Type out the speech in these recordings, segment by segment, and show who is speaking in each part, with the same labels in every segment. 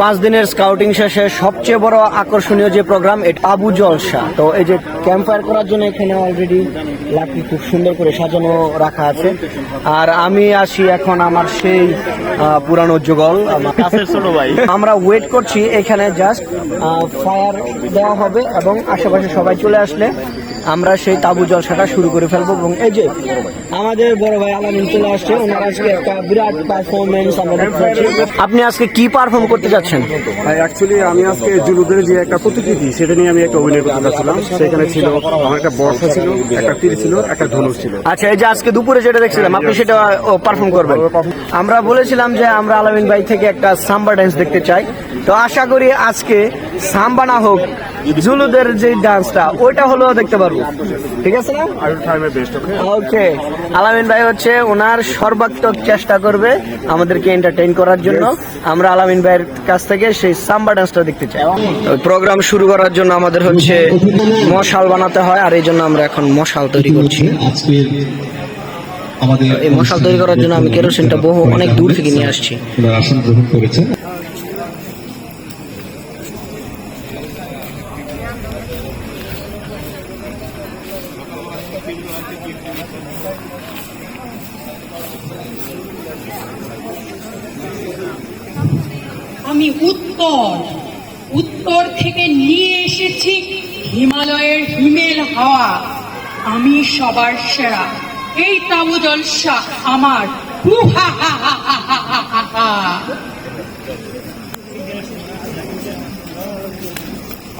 Speaker 1: পাঁচ দিনের স্কাউটিং শেষে সবচেয়ে বড় আকর্ষণীয় যে প্রোগ্রাম এটা আবু জলসা। তো এই যে ক্যাম্প ফায়ার করার জন্য এখানে অলরেডি লাকড়ি খুব সুন্দর করে সাজানো রাখা আছে। আর আমি আসি এখন আমার সেই পুরানো যুগল। আমার ওয়েট করছি এখানে জাস্ট ফায়ার দেওয়া হবে এবং আশেপাশে সবাই চলে আসলে। আমরা সেই তাবু জলসাটা শুরু করে ফেলব এবং এই যে আমাদের বড় ভাই আলামিন চলে আসছে ওনার আজকে একটা বিরাট পারফরমেন্স আপনি আজকে কি পারফর্ম করতে যাচ্ছেন?
Speaker 2: অ্যাকচুয়ালি আমি আজকে জুলুদের যে একটা প্রতিকৃতি সেটা নিয়ে আমি একটা অভিনয় করতে যাচ্ছিলাম। সেখানে ছিল আমার একটা বর্ষা ছিল একটা তীর ছিল একটা ধনুষ ছিল।
Speaker 1: আচ্ছা এই যে আজকে দুপুরে যেটা দেখছিলাম আপনি সেটা পারফর্ম করবেন। আমরা বলেছিলাম যে আমরা আলামিন ভাই থেকে একটা সাম্বা ডান্স দেখতে চাই। তো আশা করি আজকে সাম্বা না হোক জুলুদের যে ডান্সটা ওইটা হলেও দেখতে পারব। ঠিক আছে না?
Speaker 2: ওকে
Speaker 1: আলামিন ভাই হচ্ছে ওনার সর্বাত্মক চেষ্টা করবে আমাদেরকে এন্টারটেইন করার জন্য। আমরা আলামিন ভাইয়ের কাছ থেকে সেই সাম্বা ডান্সটা দেখতে চাই। প্রোগ্রাম শুরু করার জন্য আমাদের হচ্ছে মশাল বানাতে হয় আর এই জন্য আমরা এখন মশাল তৈরি করছি। এই মশাল তৈরি করার জন্য আমি কেরোসিনটা বহু অনেক দূর থেকে নিয়ে আসছি।
Speaker 3: আসন গ্রহণ করেছেন।
Speaker 4: আমি উত্তর উত্তর থেকে নিয়ে এসেছি হিমালয়ের হিমেল হাওয়া। আমি সবার সেরা। এই তাবু জলসা আমার। হু হা হা হা হা হা হা হা।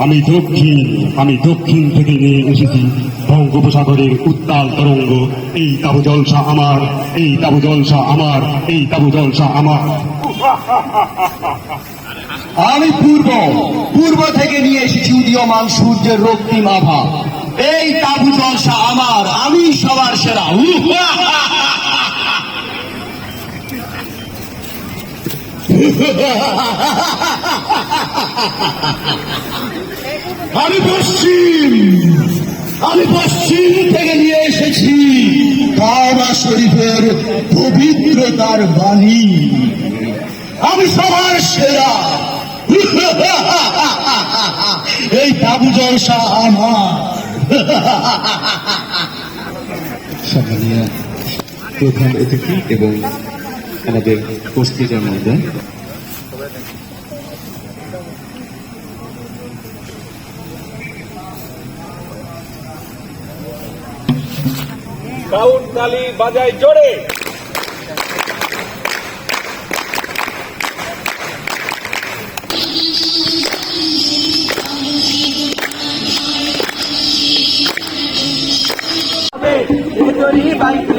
Speaker 5: আমি দক্ষিণ আমি দক্ষিণ থেকে নিয়ে এসেছি বঙ্গোপসাগরের উত্তাল তরঙ্গ। এই তাবু জলসা আমার, এই তাবু জলসা আমার, এই তাবু জলসা আমার।
Speaker 6: আমি পূর্ব পূর্ব থেকে নিয়ে এসেছি উদীয়মান সূর্যের রক্তিম আভা। এই তাবু জলসা আমি পশ্চিম আমি পশ্চিম থেকে নিয়ে এসেছি কাবা শরীফের পবিত্রতার বাণী। আমি সবার সেরা। এই তাবু জলসা আমার।
Speaker 3: এবং আমাদের উপস্থিতের মধ্যে।
Speaker 7: কাউন্ট তালি বাজায় জোরে।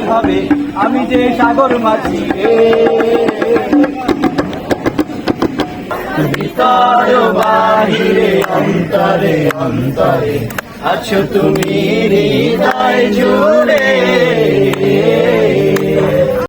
Speaker 1: হবে। আমি যে সাগর মাছি রে। বাহিরে অন্তরে অন্তরে আছো তুমি হৃদয় জুড়ে।